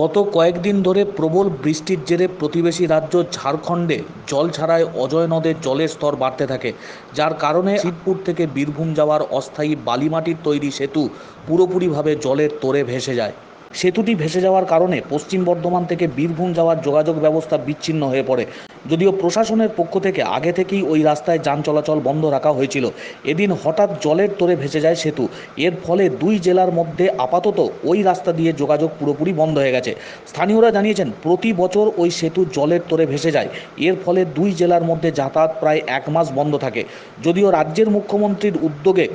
গত কয়েকদিন ধরে প্রবল বৃষ্টির জেরে প্রতিবেশী রাজ্য ঝাড়খণ্ডে জল ছাড়ায় অজয় নদে জলের স্তর বাড়তে থাকে, যার কারণে শিবপুর থেকে বীরভূম যাওয়ার অস্থায়ী বালিমাটির তৈরি সেতু পুরোপুরিভাবে জলের তোরে ভেসে যায়। সেতুটি ভেসে যাওয়ার কারণে পশ্চিম বর্ধমান থেকে বীরভূম যাওয়ার যোগাযোগ ব্যবস্থা বিচ্ছিন্ন হয়ে পড়ে। যদিও প্রশাসনের পক্ষ থেকে আগে থেকেই ওই রাস্তায় যান চলাচল বন্ধ রাখা হয়েছিল। এদিন হঠাৎ জলের তোরে ভেসে যায় সেতু। এর ফলে দুই জেলার মধ্যে আপাতত ওই রাস্তা দিয়ে যোগাযোগ পুরোপুরি বন্ধ হয়ে গেছে। স্থানীয়রা জানিয়েছেন, প্রতি বছর ওই সেতু জলের তোরে ভেসে যায়। এর ফলে দুই জেলার মধ্যে যাতায়াত প্রায় এক মাস বন্ধ থাকে। যদিও রাজ্যের মুখ্যমন্ত্রীর উদ্যোগে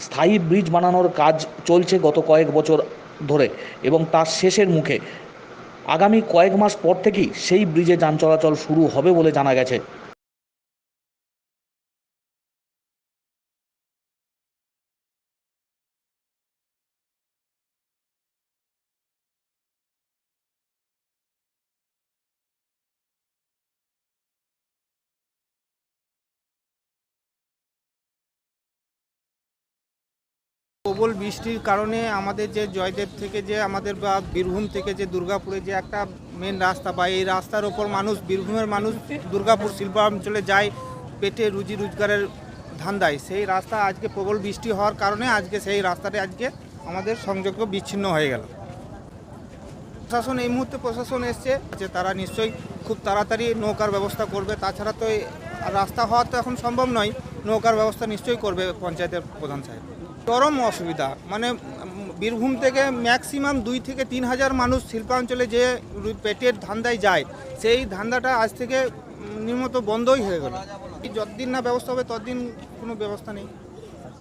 স্থায়ী ব্রিজ বানানোর কাজ চলছে গত কয়েক বছর ধরে এবং তার শেষের মুখে আগামী কয়েক মাস পর থেকেই সেই ব্রিজে যান চলাচল শুরু হবে বলে জানা গেছে। প্রবল বৃষ্টির কারণে আমাদের যে জয়দেব থেকে যে আমাদের বা বীরভূম থেকে যে দুর্গাপুরে যে একটা মেন রাস্তা বা এই রাস্তার ওপর মানুষ, বীরভূমের মানুষ দুর্গাপুর শিল্পাঞ্চলে যায়, পেটে রুজি রোজগারের ধান্দায় সেই রাস্তা আজকে প্রবল বৃষ্টি হওয়ার কারণে আজকে সেই রাস্তাটা আজকে আমাদের সংযোগ বিচ্ছিন্ন হয়ে গেল। প্রশাসন এই মুহূর্তে প্রশাসন এসছে যে তারা নিশ্চয়ই খুব তাড়াতাড়ি নৌকার ব্যবস্থা করবে। তাছাড়া তো রাস্তা হওয়া তো এখন সম্ভব নয়, নৌকার ব্যবস্থা নিশ্চয়ই করবে পঞ্চায়েতের প্রধান সাহেব। চরম অসুবিধা। মানে বীরভূম থেকে ম্যাক্সিমাম দুই থেকে তিন হাজার মানুষ শিল্পাঞ্চলে যে পেটের ধান্দায় যায়, সেই ধান্দাটা আজ থেকে নির্মত বন্ধই হয়ে গেল। যতদিন না ব্যবস্থা হবে, ততদিন কোনো ব্যবস্থা নেই।